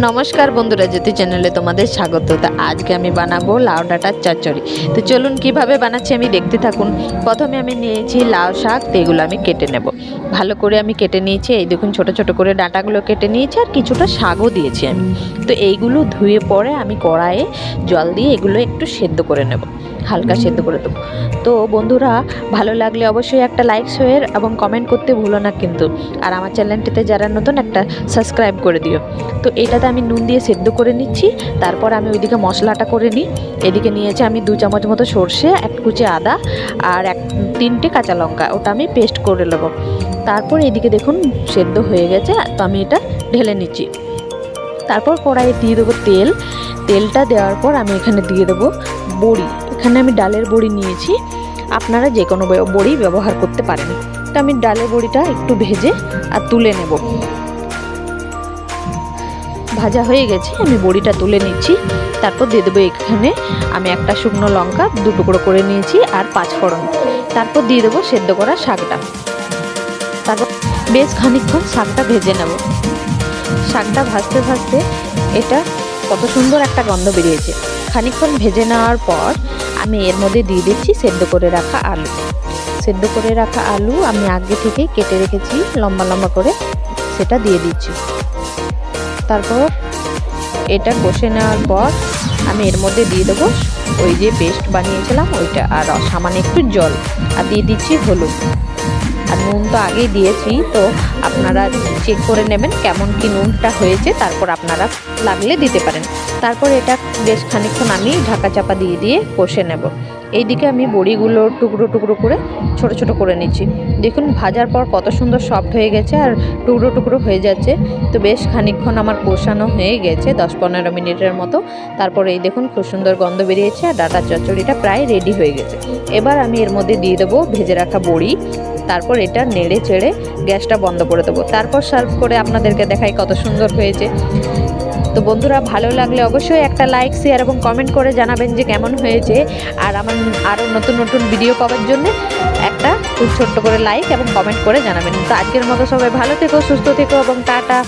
নমস্কার বন্ধুরা, জ্যোতি চ্যানেলে তোমাদের স্বাগত। তা আজকে আমি বানাবো লাউ ডাঁটার চচ্চড়ি। তো চলুন, কীভাবে বানাচ্ছি আমি দেখতে থাকুন। প্রথমে আমি নিয়েছি লাউ শাক, তো এগুলো আমি কেটে নেব। ভালো করে আমি কেটে নিয়েছি, এই দেখুন, ছোট ছোট করে ডাঁটাগুলো কেটে নিয়েছি, আর কিছুটা শাকও দিয়েছি আমি। তো এইগুলো ধুয়ে পরে আমি কড়াইয়ে জল দিয়ে এগুলো একটু সেদ্ধ করে নেব। হালকা সেদ্ধ করে দেবো। তো বন্ধুরা, ভালো লাগলে অবশ্যই একটা লাইক, শেয়ার এবং কমেন্ট করতে ভুলো না কিন্তু। আর আমার চ্যানেলটিতে যারা নতুন, একটা সাবস্ক্রাইব করে দিও। তো এটাতে আমি নুন দিয়ে সেদ্ধ করে নিচ্ছি। তারপর আমি ওইদিকে মশলাটা করে নিই। এদিকে নিয়েছি আমি দু চামচ মতো সর্ষে, এক কুচি আদা আর এক, তিনটে কাঁচা লঙ্কা। ওটা আমি পেস্ট করে নেব। তারপর এদিকে দেখুন সেদ্ধ হয়ে গেছে। তো আমি এটা ঢেলে নিচ্ছি। তারপর কড়াইয়ে দিয়ে দেবো তেল। তেলটা দেওয়ার পর আমি এখানে দিয়ে দেবো বড়ি। এখানে আমি ডালের বড়ি নিয়েছি। আপনারা যে কোনো বড়ি ব্যবহার করতে পারেন। তো আমি ডালের বড়িটা একটু ভেজে আর তুলে নেব। ভাজা হয়ে গেছে, আমি বড়িটা তুলে নিচ্ছি, তারপর দিয়ে দেবো এখানে আমি একটা শুকনো লঙ্কা, দু টুকরো করে নিয়েছি, আর পাঁচ ফোড়ন। তারপর দিয়ে দেবো সেদ্ধ করা শাকটা। তারপর বেশ খানিকক্ষণ শাকটা ভেজে নেব। শাকটা ভাজতে ভাজতে এটা কত সুন্দর একটা গন্ধ বেরিয়েছে। খানিকক্ষণ ভেজে নেওয়ার পর আমি এর মধ্যে দিয়ে দিচ্ছি সেদ্ধ করে রাখা আলু। সেদ্ধ করে রাখা আলু আমি আগে থেকেই কেটে রেখেছি, লম্বা লম্বা করে সেটা দিয়ে দিচ্ছি। তারপর এটা কষে নেওয়ার পর আমি এর মধ্যে দিয়ে দেবো ওই যে পেস্ট বানিয়েছিলাম, ওইটা আর সামান্য একটু জল। আর দিয়ে দিচ্ছি হলুদ। আর নুন তো আগেই দিয়েছি, তো আপনারা চেক করে নেবেন কেমন কি নুনটা হয়েছে, তারপর আপনারা লাগলে দিতে পারেন। তারপর এটা বেশ খানিকক্ষণ আমি ঢাকা চাপা দিয়ে দিয়ে কষে নেব। এইদিকে আমি বড়িগুলো টুকরো টুকরো করে ছোট ছোট করে নিচ্ছি। দেখুন, ভাজার পর কত সুন্দর সফট হয়ে গেছে আর টুকরো টুকরো হয়ে যাচ্ছে। তো বেশ খানিকক্ষণ আমার কষানো হয়ে গেছে, দশ পনেরো মিনিটের মতো। তারপরে এই দেখুন, খুব সুন্দর গন্ধ বেরিয়েছে আর ডাটা চচ্চড়িটা প্রায় রেডি হয়ে গেছে। এবার আমি এর মধ্যে দিয়ে দেবো ভেজে রাখা বড়ি। তারপর এটা নেড়ে চেড়ে গ্যাসটা বন্ধ করে দেবো। তারপর সার্ভ করে আপনাদেরকে দেখাই কত সুন্দর হয়েছে। তো বন্ধুরা, ভালো লাগলে অবশ্যই একটা লাইক, শেয়ার এবং কমেন্ট করে জানাবেন যে কেমন হয়েছে। আর আমার আরও নতুন নতুন ভিডিও পাওয়ার জন্য একটা খুব ছোট্ট করে লাইক এবং কমেন্ট করে জানাবেন। তো আজকের মতো সবাই ভালো থেকো, সুস্থ থেকো এবং টাটা।